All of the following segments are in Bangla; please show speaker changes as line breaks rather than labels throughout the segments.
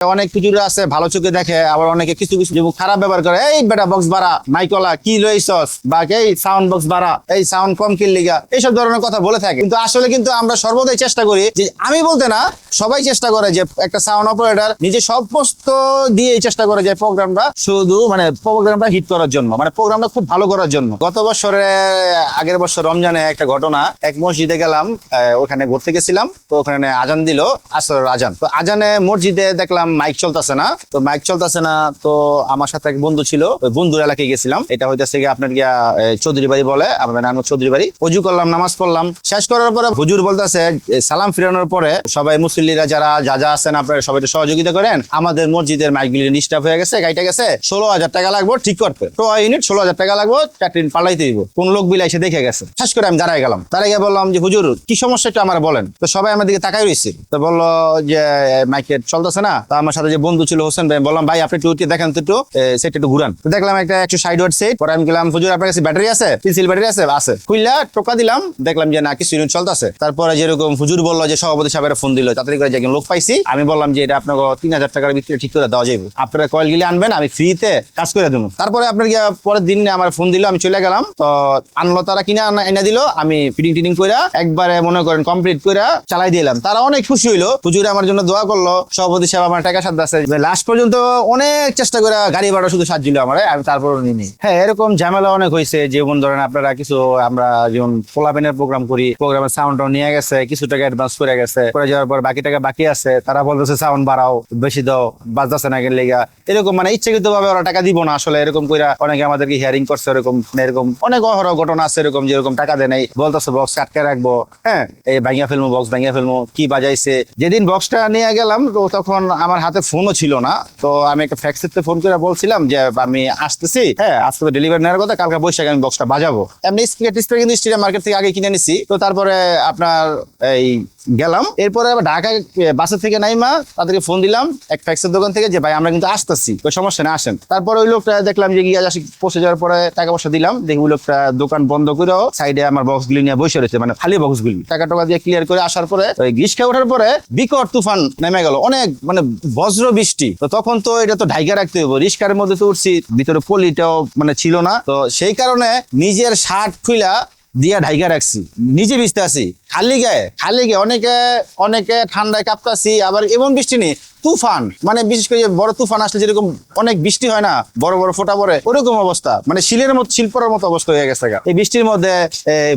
অনেক কিছু আছে, ভালো চোখে দেখে, আবার অনেকে কিছু কিছু খারাপ ব্যবহার করে, এই বেটা বক্স বাড়া, মাইকলা, কি লইছস? বা, এই সাউন্ড বক্স বাড়া, এই সাউন্ড কম কিল লিগা এইসব ধরনের কথা বলে থাকে। কিন্তু আসলে কিন্তু আমরা সর্বদাই চেষ্টা করি যে, আমি বলতে না, সবাই চেষ্টা করে যে, একটা সাউন্ড অপারেটর নিজে সমস্ত দিয়ে চেষ্টা করে যে প্রোগ্রামটা শুধু মানে প্রোগ্রামটা হিট করার জন্য মানে প্রোগ্রামটা খুব ভালো করার জন্য। গত বছরে, আগের বছর রমজানে একটা ঘটনা, এক মসজিদে গেলাম ওখানে ঘুরতে গেছিলাম, তো ওখানে আজান দিল আসর আজান। তো আজানে মসজিদে দেখলাম মাইক চলতেছে না। তো মাইক চলতেছে না, তো আমার সাথে এক বন্ধু ছিল, ওই বন্ধুর এলাকায় গেছিলাম। এটা হইতেছে গিয়ে আপনার গিয়া চৌধুরী বাড়ি বলে, আমার নাম চৌধুরী বাড়ি অজু করলাম, নামাজ পড়লাম। শেষ করার পরে হুজুর বলতেছে সালাম ফিরানোর পরে সবাই মুসল্লিরা যারা, যা যা আছেন আপনারা সবাই সহযোগিতা করেন। আমাদের মসজিদের মাইকগুলি ডিস্টার্ব হয়ে গেছে গাইটা গেছে। ষোলো হাজার টাকা লাগবে, ঠিক করতে। তো ইউনিট ষোলো হাজার টাকা লাগবে চারটিন পাল্টাইতে দিব কোন লোক বিলা এসে দেখে গেছে। শেষ করে আমি দাঁড়ায় গেলাম। দাঁড়ায় গিয়ে বললাম যে, হুজুর, কি সমস্যা একটু আমার বলেন। তো সবাই আমার দিকে তাকাই রয়েছে তো বলল যে মাইকের চলতেছে না। তো আমার সাথে যে বন্ধু ছিল হোসেন ভাই বললাম, ভাই, আপনি একটু দেখেন একটু সেট একটু ঘুরান। দেখলাম একটা একশো ষাট ওয়াট সেট পরে আমি গেলাম, হুজুর, আপনার কাছে ব্যাটারি আছে? পেন্সিল ব্যাটারি আছে? আছে। খুললা টোকা দিলাম, দেখলাম যে না, কিছু ইউনিট চলতেছে। তারপরে যেরকম হুজুর বলল যে সভাপতি সাহেবের ফোন দিল, তাড়াতাড়ি করে যে লোক পাইছি। আমি বললাম যে, এটা আপনাকে তিন হাজার টাকার ভিতরে ঠিক করে দেওয়া যাবে আপনারা কয়েল গিলে আনবেন, আমি ফ্রিতে কাজ করে দেবো। তারপরে আপনার পরের দিন আমার ফোন দিল, আমি চলে গেলাম। তো আনলো, তারা কিনে এনে দিল, আমি ফিটিং টিটিং করে একবারে মনে করেন কমপ্লিট করে চালাই দিলাম। তারা অনেক খুশি হইল। হুজুর আমার জন্য দোয়া করল, সভাপতি সাহেব আমার টাকা সাথে আছে। লাস্ট পর্যন্ত অনেক চেষ্টা করে গাড়ি ভাড়া শুধু সাহায্য দিল আমার, আমি তারপর নিই হ্যাঁ এরকম ঝামেলা অনেক হয়েছে যেমন ধরেন আপনারা কিছু, আমরা যেমন পোলাবেনের প্রোগ্রাম করি প্রোগ্রামের সাউন্ডটাও নিয়ে গেছে, কিছু টাকা অ্যাডভান্স করে গেছে, করে যাওয়ার পর বাকি টাকা বাকি আছে, তারা বলতেছে সাউন্ড বাড়াও, বেশি দাও, বাজতেছে না গেলে লেগা। এরকম মানে ইচ্ছাকৃত ভাবে ওরা টাকা দিব না, আসলে এরকম কইরা অনেকে আমাদেরকে হিয়ারিং করছে, এরকম এরকম অনেক অহরহ ঘটনা আছে, এরকম যেরকম টাকা দেয় নাই, বলতেছে বক্স কাটকে রাখব। হ্যাঁ এই ভাঙিয়া ফেলব বক্স ভাঙিয়া ফেলব কি বাজাইছে? যেদিন বক্সটা নিয়ে গেলাম, তো তখন আমার হাতে ফোনও ছিল না। তো আমি একটা ফ্যাক্সিতে ফোন করে বলছিলাম যে, আমি আসতেছি হ্যাঁ আজকে তো ডেলিভারি নেওয়ার কথা, কালকে বৈশাখ আমি বক্সটা বাজাবো। এমনি টিস্পিকার কিন্তু স্টেডিয়াম মার্কেট থেকে আগে কিনে নিছি। তো তারপরে আপনার এই গেলাম। এরপরে আবার ঢাকায় বাসের থেকে নাইমা তাদেরকে ফোন দিলাম, এক ফ্যাক্সের দোকান থেকে যে, ভাই, আমরা কিন্তু আসতেছি। ওই সমস্যা না আসেন। তারপরে ওই লোকটা দেখলাম যে, গিয়ে আসি, পৌঁছে যাওয়ার পরে টাকা পয়সা দিলাম। দেখি ওই লোকটা দোকান বন্ধ করেও সাইডে আমার বক্স গুলি নিয়ে বসে রয়েছে মানে খালি বক্স গুলি টাকা টাকা দিয়ে ক্লিয়ার করে আসার পরে, ওই গ্রীষ্মে ওঠার পরে বিকট তুফান নেমে গেল। অনেক মানে বজ্র বৃষ্টি। তো তখন তো এটা তো ঢাইকা রাখতে হবে রিস্কার মধ্যে তো উঠছি, ভিতরে পলিটাও মানে ছিল না। তো সেই কারণে নিজের শার্ট খুইলা দিয়া ঢাইকা রাখছি। নিজে ভিজতে আছি। খালি গায়ে খালি গায়ে। অনেকে অনেকে ঠান্ডায় কাঁপতাছি, আবার এমন বৃষ্টি নেই, তুফান। মানে বিশেষ করে বড় তুফান আসলে যেরকম অনেক বৃষ্টি হয় না, বড় বড় ফোটা পড়ে, ওরকম অবস্থা। মানে শিলের মতো শিল্পের মতো অবস্থা হয়ে গেছে এই বৃষ্টির মধ্যে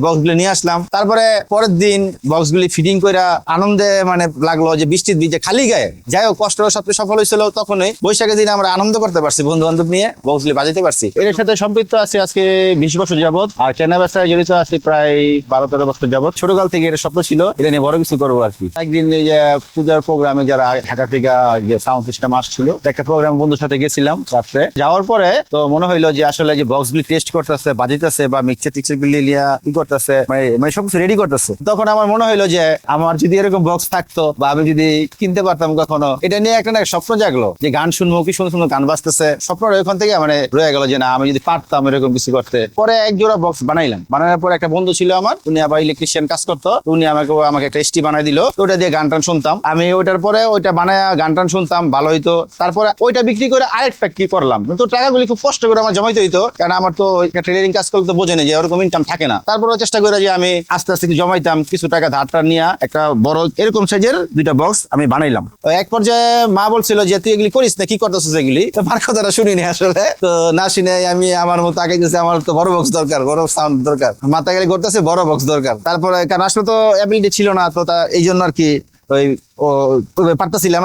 বক্স গুলি নিয়ে আসলাম। তারপরে পরের দিন বক্স গুলি ফিটিং করে আনন্দে মানে লাগল যে বৃষ্টির ভিজে খালি গায়ে। যাই হোক, কষ্ট সবচেয়ে সফল হয়েছিল তখনই। বৈশাখের দিন আমরা আনন্দ করতে পারছি বন্ধু বান্ধব নিয়ে বক্সগুলি বাজাতে পারছি। এর সাথে সম্পৃক্ত আছে আজকে বিশ বছর যাবত আর চেনা ব্যবসায় জড়িত আছি প্রায় বারো তেরো বছর যাবত ছোটকাল থেকে এটা স্বপ্ন ছিল, এটা নিয়ে বড় কিছু করব আর কি। একদিন এই যে পূজার প্রোগ্রামে যারা ঢাকা থেকে যে সাউন্ড সিস্টেম আসছিল, একটা প্রোগ্রাম বন্ধুর সাথে গেছিলাম রাত্রে। যাওয়ার পরে তো মনে হইল যে আসলে যে বক্স গুলি টেস্ট করতেছে, বাজিতেছে বা মিক্সচার টিক্সচার গুলি লিয়া কি করতেছে মানে মানে সবকিছু রেডি করতেছে। তখন আমার মনে হইল যে আমার যদি এরকম বক্স থাকতো বা আমি যদি কিনতে পারতাম কখনো, এটা নিয়ে একটা না স্বপ্ন জাগলো। যে গান শুনব, কি সুন্দর সুন্দর গান বাজতেছে, স্বপ্নটা ওইখান থেকে মানে রয়ে গেল যে না, আমি যদি পারতাম এরকম কিছু করতে। পরে এক জোড়া বক্স বানাইলাম। বানানোর পরে একটা বন্ধু ছিল আমার, উনি আবার ইলেকট্রিশিয়ান কাজ করতো। উনি আমাকে আমাকে একটা এসটি বানাই দিল। ওটা দিয়ে গান টান শুনতাম। আমি ওইটার পরে ওইটা বানায় গান টান শুনতাম, ভালো হইতো। তারপরে ওইটা বিক্রি করে আরেকটা কি করলাম? কিন্তু টাকাগুলি খুব কষ্ট করে আমার জমাইতে হইতো। কারণ আমার তো ট্রেডিং কাজ করতে তো বোঝেনি যে ওরকম ইনকাম থাকে না। তারপরে চেষ্টা করে যে আমি আস্তে আস্তে জমাইতাম, কিছু টাকা ধারটা নিয়ে একটা বড় এরকম সাইজের দুইটা বক্স আমি বানাইলাম। এক পর্যায়ে মা বলছিল যে, তুই এগুলি করিস না, কি করতেছিস এগুলি? তো মার কথাটা শুনিনি আসলে। তো না শুনে আমি আমার মতো আগে গেছে আমার তো বড় বক্স দরকার, বড় সাউন্ড দরকার। মাথা গেলে করতেছে বড় বক্স দরকার। তারপরে কারণ আসলে তো অ্যাবিলিটি ছিল না তো তা এই জন্য আর কি ওই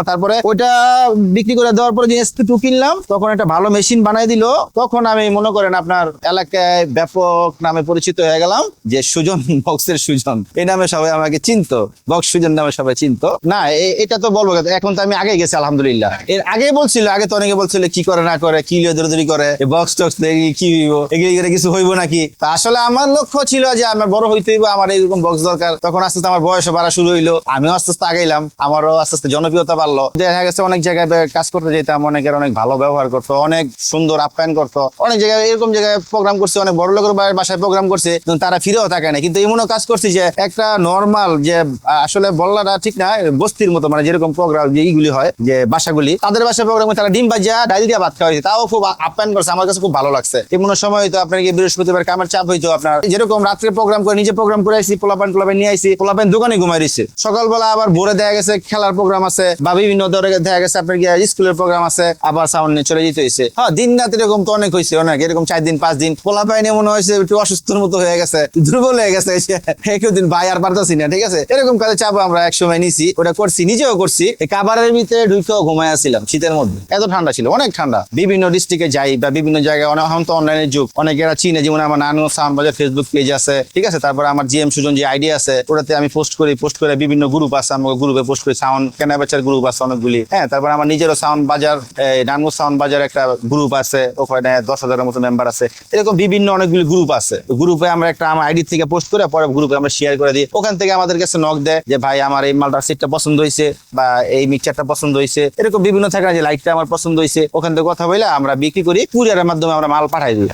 তারপরে ওইটা বিক্রি করে দেওয়ার পরে টু কিনলাম, তখন একটা ভালো মেশিন বানাই দিল। তখন আমি মনে করেন আপনার এলাকায় ব্যাপক নামে পরিচিত হয়ে গেলাম যে সুজন বক্সের সুজন। এই নামে সবাই আমাকে চিনতো। বক্স সুজন নামে সবাই চিনতো। না এটা তো বলব এখন তো আমি আগে গেছি, আলহামদুলিল্লাহ। এর আগে বলছিল, আগে তো অনেকে বলছিল, কি করে, না করে, কি লিয়ে দৌড়ি করে? বক্স টক্স কি হইব? এগুলি করে কিছু হইব নাকি? তা আসলে আমার লক্ষ্য ছিল যে আমার বড় হইতে হইব, আমার এইরকম বক্স দরকার। তখন আস্তে আস্তে আমার বয়স বাড়া শুরু হইল। আমিও আস্তে আস্তে আগাইলাম। আমারও আস্তে আস্তে জনপ্রিয়তা বাড়লো। দেখা গেছে অনেক জায়গায় কাজ করতে যেতাম, অনেকের অনেক ভালো ব্যবহার করতো, অনেক সুন্দর আপ্যায়ন করতো। অনেক জায়গায় এরকম জায়গায় প্রোগ্রাম করছে, অনেক বড় লোকের বাসায় প্রোগ্রাম করছে তারা ফিরেও থাকে না কিন্তু এমনও কাজ করছি যে একটা নর্মাল যে আসলে বললাটা ঠিক না, বস্তির মতো মানে যেরকম প্রোগ্রাম যে এইগুলি হয়, যে বাসাগুলি, তাদের বাসায় প্রোগ্রাম তারা ডিম বাজিয়া ডাইল দিয়া ভাত খাওয়াইছে তাও খুব আপ্যায়ন করছে, আমার কাছে খুব ভালো লাগছে। এমন সময় হয়তো আপনার কি বৃহস্পতিবার কামের চাপ হইতো আপনার। যেরকম রাত্রে প্রোগ্রাম করে, নিজে প্রোগ্রাম করে আইসি পোলাপান পোলাপান নিয়ে আইসি পোলাপান দোকানে ঘুমাই দিচ্ছে সকালবেলা আবার ভোরে দেখা গেছে খেলার প্রোগ্রাম আছে বা বিভিন্ন ধরনের দেখা গেছে আপনার গিয়ে স্কুলের প্রোগ্রাম আছে, আবার সাউন্ড নিয়ে চলে যেতে হয়েছে হ্যাঁ দিন রাত এরকম তো অনেক হয়েছে অনেক। এরকম চার দিন, পাঁচ দিন। পোলাপাইন এমন হয়েছে একটু অসুস্থর মতো হয়ে গেছে, দুর্বল হয়ে গেছে একদিন ভাই আর পারতাছি না, ঠিক আছে? এরকম কাজে চাপ আমরা এক সময় নিছি, ওটা করছি, নিজেও করছি। কাবারের ভিতরে ঢুকেও ঘুমায় আসছিলাম শীতের মধ্যে। এত ঠান্ডা ছিল, অনেক ঠান্ডা। বিভিন্ন ডিস্ট্রিক্টে যাই বা বিভিন্ন জায়গায় অনেক এখন তো অনলাইনের যুগ। অনেকেরা চিনে, যেমন আমার নানু সাউন্ড বাজার ফেসবুক পেজ আছে, ঠিক আছে? তারপরে আমার জিএম সুজন যে আইডিয়া আছে, ওটাতে আমি পোস্ট করি পোস্ট করে বিভিন্ন গ্রুপ আছে, আমাকে গ্রুপে পোস্ট করি সাউন্ড কেনা বেচার গ্রুপ আছে অনেকগুলি। হ্যাঁ তারপর আমার নিজেরও সাউন্ড বাজার এই সাউন্ড বাজার একটা গ্রুপ আছে, ওখানে দশ হাজারের মতো মেম্বার আছে। এরকম বিভিন্ন অনেকগুলি গ্রুপ আছে। গ্রুপে আমরা একটা আমার আইডি থেকে পোস্ট করে পরে গ্রুপে আমরা শেয়ার করে দিই। ওখান থেকে আমাদের কাছে নক দেয় যে, ভাই, আমার এই মালটার সিটটা পছন্দ হয়েছে বা এই মিক্সচারটা পছন্দ হয়েছে এরকম বিভিন্ন থাকে যে, লাইটটা আমার পছন্দ হয়েছে ওখান থেকে কথা বলে আমরা বিক্রি করি কুরিয়ারের মাধ্যমে আমরা মাল পাঠাই দিই।